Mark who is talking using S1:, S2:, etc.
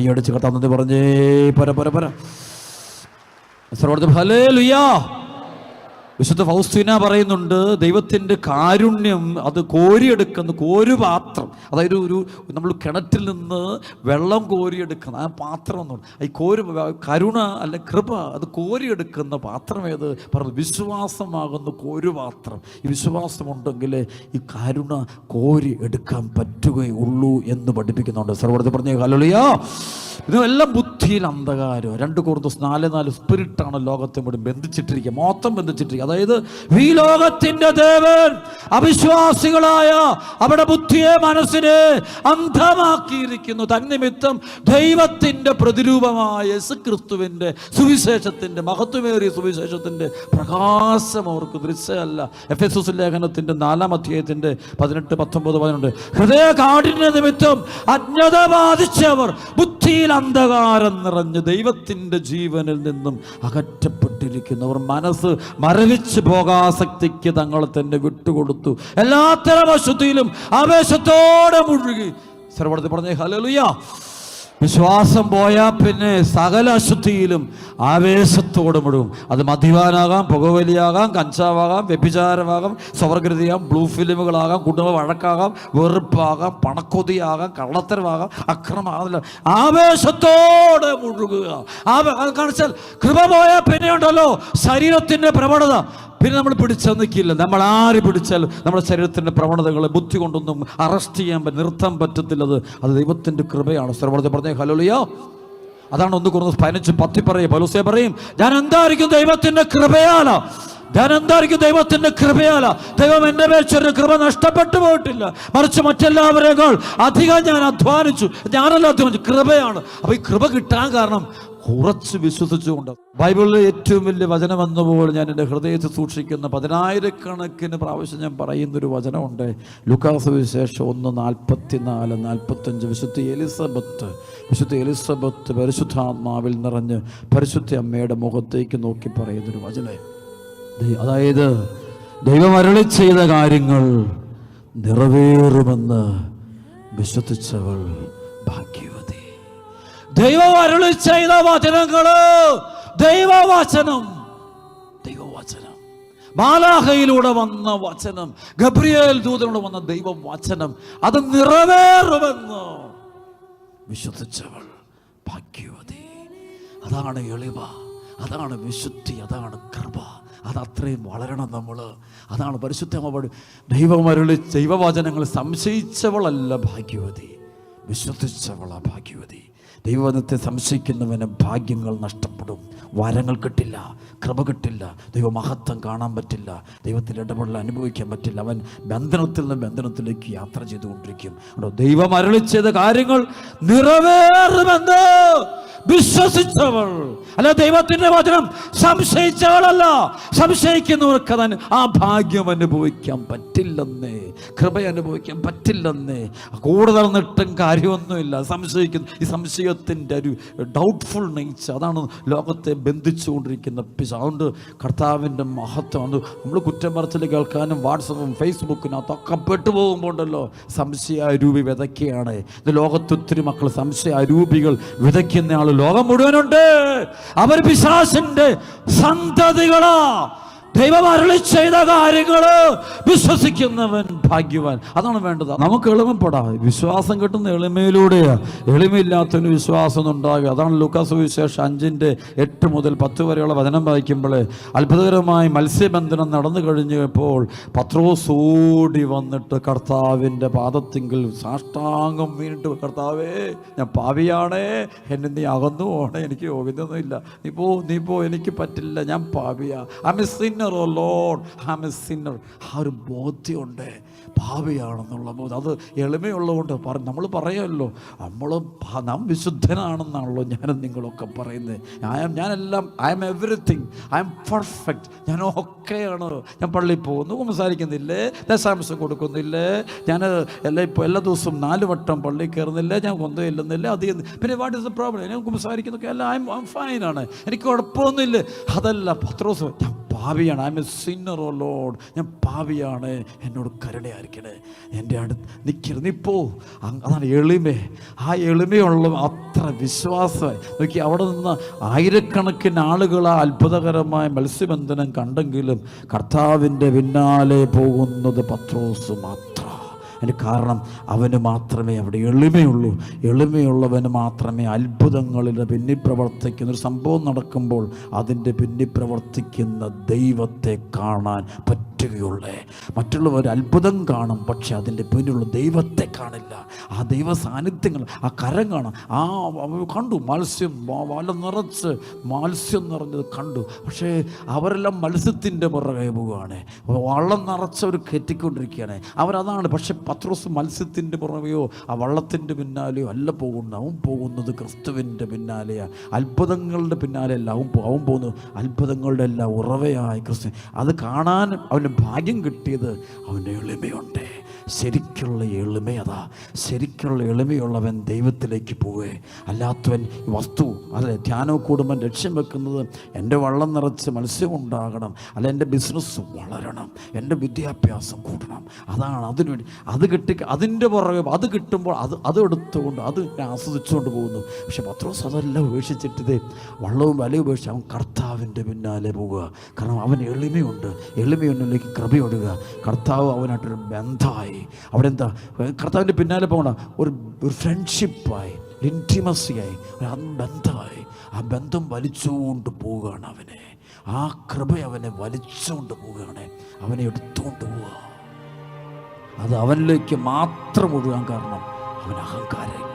S1: കൈയടിച്ച് നന്ദി പറഞ്ഞേ. പര പര പര. സർവ ഹലേ ലുയാ വിശുദ്ധ ഫൗസ്തീന പറയുന്നുണ്ട് ദൈവത്തിന്റെ കാരുണ്യം അത് കോരിയെടുക്കുന്ന കോരു പാത്രം. അതായത് ഒരു നമ്മൾ കിണറ്റിൽ നിന്ന് വെള്ളം കോരിയെടുക്കുന്ന ആ പാത്രം എന്നുണ്ട്. ഈ കോരു കരുണ അല്ലെ കൃപ അത് കോരിയെടുക്കുന്ന പാത്രം ഏത്? പറഞ്ഞു വിശ്വാസമാകുന്ന കോരു പാത്രം. ഈ വിശ്വാസമുണ്ടെങ്കിൽ ഈ കരുണ കോരി എടുക്കാൻ പറ്റുകയുള്ളൂ എന്ന് പഠിപ്പിക്കുന്നുണ്ട്. സർവത്തെ പറഞ്ഞേ ഹലോളിയാ ഇതെല്ലാം ബുദ്ധിയിൽ അന്ധകാരം രണ്ട് കൂർത്ത് നാല് നാല് സ്പിരിറ്റാണ് ലോകത്തെ മുഴുവൻ ബന്ധിച്ചിട്ടിരിക്കുക. മൊത്തം ബന്ധിച്ചിട്ടിരിക്കുക. അതായത് ഈ ലോകത്തിന്റെ ദേവൻ അവിശ്വാസികളായ അവരുടെ ബുദ്ധിയെ മനസ്സിനെ അന്ധമാക്കിയിരിക്കുന്നു. തന്നിമിത്തം ദൈവത്തിന്റെ പ്രതിരൂപമായ യേശു ക്രിസ്തുവിന്റെ സുവിശേഷത്തിന്റെ മഹത്വമേറിയ സുവിശേഷത്തിന്റെ പ്രകാശം അവർക്ക് ദൃശ്യമല്ല എഫ് എസ് എസ് ലേഖനത്തിന്റെ നാലാം അധ്യായത്തിന്റെ പതിനെട്ട് പത്തൊമ്പത് പതിനെട്ട് ഹൃദയ കാഠിന്യ നിമിത്തം അജ്ഞത ബാധിച്ചവർ ബുദ്ധിയിൽ അന്ധകാരം നിറഞ്ഞ് ദൈവത്തിന്റെ ജീവനിൽ നിന്നും അകറ്റപ്പെട്ടിരിക്കുന്നവർ മനസ്സ് മരവിച്ച് പോകാസക്തിക്ക് തങ്ങളെ തന്നെ വിട്ടുകൊടുത്തു. എല്ലാത്തരം അശുദ്ധിയിലും ആവേശത്തോടെ മുഴുകി. സർവടത്തിൽ പറഞ്ഞേ ഹലലുയാ വിശ്വാസം പോയാൽ പിന്നെ സകല അശുദ്ധിയിലും ആവേശത്തോടെ മുഴുകും അത് മദ്യപാനാകാം പുകവലിയാകാം കഞ്ചാവാകാം വ്യഭിചാരമാകാം സ്വർഗൃതിയാകാം ബ്ലൂ ഫിലിമുകളാകാം കുടുംബ വഴക്കാകാം വെറുപ്പാകാം പണക്കൊതിയാകാം കള്ളത്തരമാകാം അക്രമാകാം ആവേശത്തോടെ മുഴുകുക. കാണിച്ചാൽ കൃപ പോയാൽ പിന്നെ ഉണ്ടല്ലോ. ശരീരത്തിന്റെ പ്രവണത. പിന്നെ നമ്മൾ പിടിച്ചാൽ നിൽക്കില്ല. നമ്മൾ ആര് പിടിച്ചാലും നമ്മുടെ ശരീരത്തിന്റെ പ്രവണതകളെ ബുദ്ധി കൊണ്ടൊന്നും അറസ്റ്റ് ചെയ്യാൻ നിർത്താൻ പറ്റത്തില്ലത്. അത് ദൈവത്തിന്റെ കൃപയാണ്. സർവത്തെ പറഞ്ഞേ ഹലോലിയോ അതാണ് ഒന്ന് കുറഞ്ഞ് പതിനഞ്ച് പത്തി പറയും പലുസെ പറയും ഞാൻ എന്തായിരിക്കും ദൈവത്തിന്റെ കൃപയാല ഞാൻ എന്തായിരിക്കും ദൈവത്തിന്റെ കൃപയാല? ദൈവം എന്റെ മേൽ ചെറിയ കൃപ നഷ്ടപ്പെട്ടു പോയിട്ടില്ല. മറിച്ച് മറ്റെല്ലാവരേക്കാൾ അധികം ഞാൻ അധ്വാനിച്ചു. ഞാനല്ല അധ്വാനിച്ചു. കൃപയാണ്. അപ്പൊ ഈ കൃപ കിട്ടാൻ കാരണം കുറച്ച് വിശ്വസിച്ചുകൊണ്ട്. ബൈബിളിലെ ഏറ്റവും വലിയ വചനം എന്നപോലെ ഞാൻ എന്റെ ഹൃദയത്തിൽ സൂക്ഷിക്കുന്ന പതിനായിരക്കണക്കിന് പ്രാവശ്യം ഞാൻ പറയുന്നൊരു വചനമുണ്ട്. ലുക്കാസ് വിശേഷം ഒന്ന് നാൽപ്പത്തി നാല് നാൽപ്പത്തഞ്ച്. വിശുദ്ധ എലിസബത്ത് വിശുദ്ധ എലിസബത്ത് പരിശുദ്ധാത്മാവിൽ നിറഞ്ഞ് പരിശുദ്ധ അമ്മയുടെ മുഖത്തേക്ക് നോക്കി പറയുന്നൊരു വചനം. അതായത് ദൈവം ചെയ്ത കാര്യങ്ങൾ നിറവേറുമെന്ന് വിശ്വസിച്ചവൾ ഭാഗ്യവതി. ദൈവം അരുളി ചെയ്ത വചനങ്ങൾ ദൈവവചനം ദൈവവചനം. മാലാഹയിലൂടെ വന്ന വചനം ഗബ്രിയേൽ ദൂതനോട് വന്ന ദൈവവചനം അത് നിറവേറുമെന്ന് വിശ്വസിച്ചവൾ ഭാഗ്യവതി. അതാണ് എളിവ അതാണ് വിശുദ്ധി അതാണ് കൃപ. അത് അത്രയും വളരണം നമ്മൾ അതാണ് പരിശുദ്ധമ ദൈവമരുളി ദൈവവചനങ്ങൾ സംശയിച്ചവളല്ല ഭാഗ്യവതി. വിശ്വസിച്ചവള ഭാഗ്യവതി. ദൈവവചനത്തെ സംശയിക്കുന്നവന് ഭാഗ്യങ്ങൾ നഷ്ടപ്പെടും. വരങ്ങൾ കിട്ടില്ല കൃപ കിട്ടില്ല ദൈവമഹത്വം കാണാൻ പറ്റില്ല ദൈവത്തിൽ ഇടപെടൽ അനുഭവിക്കാൻ പറ്റില്ല. അവൻ ബന്ധനത്തിൽ നിന്ന് ബന്ധനത്തിലേക്ക് യാത്ര ചെയ്തുകൊണ്ടിരിക്കും. ദൈവം അരളിച്ചത് കാര്യങ്ങൾ നിറവേറുമെന്ന് വിശ്വസിച്ചവൾ. അല്ല ദൈവത്തിന്റെ വചനം സംശയിച്ചവളല്ല. സംശയിക്കുന്നവർക്ക് അതിന് ആ ഭാഗ്യം അനുഭവിക്കാൻ പറ്റില്ലെന്നേ. കൃപ അനുഭവിക്കാൻ പറ്റില്ലെന്നേ. കൂടുതൽ നിട്ടും കാര്യമൊന്നുമില്ല. സംശയിക്കുന്നു ഈ സംശയത്തിന്റെ ഒരു ഡൗട്ട്ഫുൾ നേച്ചർ അതാണ് ലോകത്തെ ബന്ധിച്ചുകൊണ്ടിരിക്കുന്ന പിശ. അതുകൊണ്ട് കർത്താവിന്റെ മഹത്വം നമ്മൾ കുറ്റം പറച്ചിൽ കേൾക്കാനും വാട്സപ്പും ഫേസ്ബുക്കിനകത്തൊക്കെ പെട്ടുപോകുമ്പോൾ ഉണ്ടല്ലോ സംശയാരൂപി വിതയ്ക്കുകയാണ്. ഇത് ലോകത്ത് ഒത്തിരി മക്കൾ സംശയാരൂപികൾ വിതയ്ക്കുന്ന ആൾ ലോകം മുഴുവനുണ്ട്. അവർ പിശാസിന്റെ സന്തതികളാ. ദൈവം അരുളി ചെയ്ത കാര്യങ്ങൾ വിശ്വസിക്കുന്നവൻ ഭാഗ്യവാൻ. അതാണ് വേണ്ടത്. നമുക്ക് എളിമപ്പെടാം. വിശ്വാസം കിട്ടുന്ന എളിമയിലൂടെയാ. എളിമയില്ലാത്തതിന് വിശ്വാസം ഉണ്ടാകുക. അതാണ് ലൂക്കാസ് വിശേഷം അഞ്ചിന്റെ എട്ട് മുതൽ പത്ത് വരെയുള്ള വചനം വായിക്കുമ്പോൾ അത്ഭുതകരമായി മത്സ്യബന്ധനം നടന്നു കഴിഞ്ഞപ്പോൾ പത്രോസ് ഓടി വന്നിട്ട് കർത്താവിന്റെ പാദത്തിങ്കിൽ സാഷ്ടാംഗം വീണിട്ട് കർത്താവേ ഞാൻ പാവിയാണേ എന്നെ നീ അകന്നു പോണേ എനിക്ക് യോഗ്യതയൊന്നുമില്ല. നീ പോ നീ പോ. എനിക്ക് പറ്റില്ല. ഞാൻ പാവിയാ a O lord I a sinner ആ ഒരു ബോധ്യമുണ്ട്. പാവിയാണെന്നുള്ള ബോധം അത് എളിമയുള്ളതുകൊണ്ട് പറ നമ്മൾ പറയുമല്ലോ. നമ്മൾ നാം വിശുദ്ധനാണെന്നാണല്ലോ ഞാനും നിങ്ങളൊക്കെ പറയുന്നത്. ഐ എം ഞാനെല്ലാം I am everything I am perfect ഞാൻ ഒക്കെയാണ് ഞാൻ പള്ളിയിൽ പോകുന്നു സംസാരിക്കുന്നില്ലേ. ദശാംശം കൊടുക്കുന്നില്ലേ. ഞാൻ എല്ലാ ഇപ്പോൾ എല്ലാ ദിവസവും നാല് വട്ടം പള്ളിയിൽ കയറുന്നില്ല. ഞാൻ കൊന്ത ഇല്ലെന്നില്ല അത്. പിന്നെ വാട്ട് ഇസ് ദ പ്രോബ്ലം ഞാൻ സംസാരിക്കുന്നൊക്കെ എല്ലാം ഐ എം ഫൈനാണ് എനിക്ക് കുഴപ്പമൊന്നുമില്ല. അതല്ല പത്രോസ് ഞാൻ പാവിയാണ്. I am a sinner O lord ഞാൻ പാവിയാണ്. എന്നോട് കരുണയായിരിക്കണേ. എന്റെ അടുത്ത് നിൽക്കരുത് പോ. അതാണ് എളിമ. ആ എളിമയുള്ള അത്ര വിശ്വാസം നോക്കി അവിടെ നിന്ന് ആയിരക്കണക്കിന് ആളുകൾ ആ അത്ഭുതകരമായ മത്സ്യബന്ധനം കണ്ടെങ്കിലും കർത്താവിന്റെ പിന്നാലെ പോകുന്നത് പത്രോസ് മാത്രം. അതിന് കാരണം അവന് മാത്രമേ അവിടെ എളിമയുള്ളൂ. എളിമയുള്ളവന് മാത്രമേ അത്ഭുതങ്ങളിൽ പിന്നി പ്രവർത്തിക്കുന്ന ഒരു സംഭവം നടക്കുമ്പോൾ അതിന്റെ പിന്നി പ്രവർത്തിക്കുന്ന ദൈവത്തെ കാണാൻ പറ്റുകയുള്ളേ മറ്റുള്ളവർ അത്ഭുതം കാണും പക്ഷെ അതിന്റെ പിന്നിലുള്ള ദൈവത്തെ കാണില്ല. ആ ദൈവ സാന്നിധ്യങ്ങൾ ആ കരം കാണും. ആ കണ്ടു മത്സ്യം വല നിറച്ച് മത്സ്യം നിറഞ്ഞത് കണ്ടു. പക്ഷേ അവരെല്ലാം മത്സ്യത്തിന്റെ പുറകെ പോവുകയാണ്. വള്ളം നിറച്ച് അവർ കയറ്റിക്കൊണ്ടിരിക്കുകയാണ്. അവരതാണ് പക്ഷെ പത്രോസ് മത്സ്യത്തിന്റെ പുറകെയോ ആ വള്ളത്തിന്റെ പിന്നാലെയോ അല്ല പോകുന്നത്. അവൻ പോകുന്നത് ക്രിസ്തുവിന്റെ പിന്നാലെയാണ് അത്ഭുതങ്ങളുടെ പിന്നാലെ അല്ല അവൻ അവൻ പോകുന്നത് അത്ഭുതങ്ങളുടെ എല്ലാം ഉറവയായി ക്രിസ്തു. അത് കാണാൻ അവന് ഭാഗ്യം കിട്ടിയത് അവന്റെ എളിമയുണ്ട്. ശരിക്കുള്ള എളിമയതാ ശരിക്കുള്ള എളിമയുള്ളവൻ ദൈവത്തിലേക്ക് പോവേ. അല്ലാത്തവൻ വസ്തു അല്ലെ ധ്യാനോ കൂടുമ്പോൾ ലക്ഷ്യം വെക്കുന്നത് എന്റെ വള്ളം നിറച്ച് മത്സ്യം ഉണ്ടാകണം അല്ല എന്റെ ബിസിനസ് വളരണം എന്റെ വിദ്യാഭ്യാസം കൂടണം അതാണ് അതിനുവേണ്ടി അത് കിട്ടി അതിന്റെ പുറകെ അത് കിട്ടുമ്പോൾ അത് അത് എടുത്തുകൊണ്ട് അത് ആസ്വദിച്ചുകൊണ്ട് പോകുന്നു. പക്ഷെ പത്രോസ് അതെല്ലാം ഉപേക്ഷിച്ചിട്ടിതേ. വള്ളവും വലയും ഉപേക്ഷിച്ച് അവൻ കർത്താവിന്റെ പിന്നാലെ പോവുക. കാരണം അവൻ എളിമയുണ്ട്. എളിമയൊന്നിലേക്ക് കൃപയൊടുക കർത്താവ് അവനായിട്ടൊരു ബന്ധമായി അവിടെ എന്താ കർത്താവിന്റെ പിന്നാലെ പോകണം ഒരു ഒരു ഫ്രണ്ട്ഷിപ്പായി ഇന്റിമസിയായി ഒരു ബന്ധമായി ആ ബന്ധം വലിച്ചുകൊണ്ട് പോവുകയാണ് അവനെ. ആ കൃപ അവനെ വലിച്ചുകൊണ്ട് പോവുകയാണ്. അവനെ എടുത്തുകൊണ്ട് പോവുക. അത് അവനിലേക്ക് മാത്രം ഒഴുകാൻ കാരണം അവൻ അഹങ്കാരമില്ല.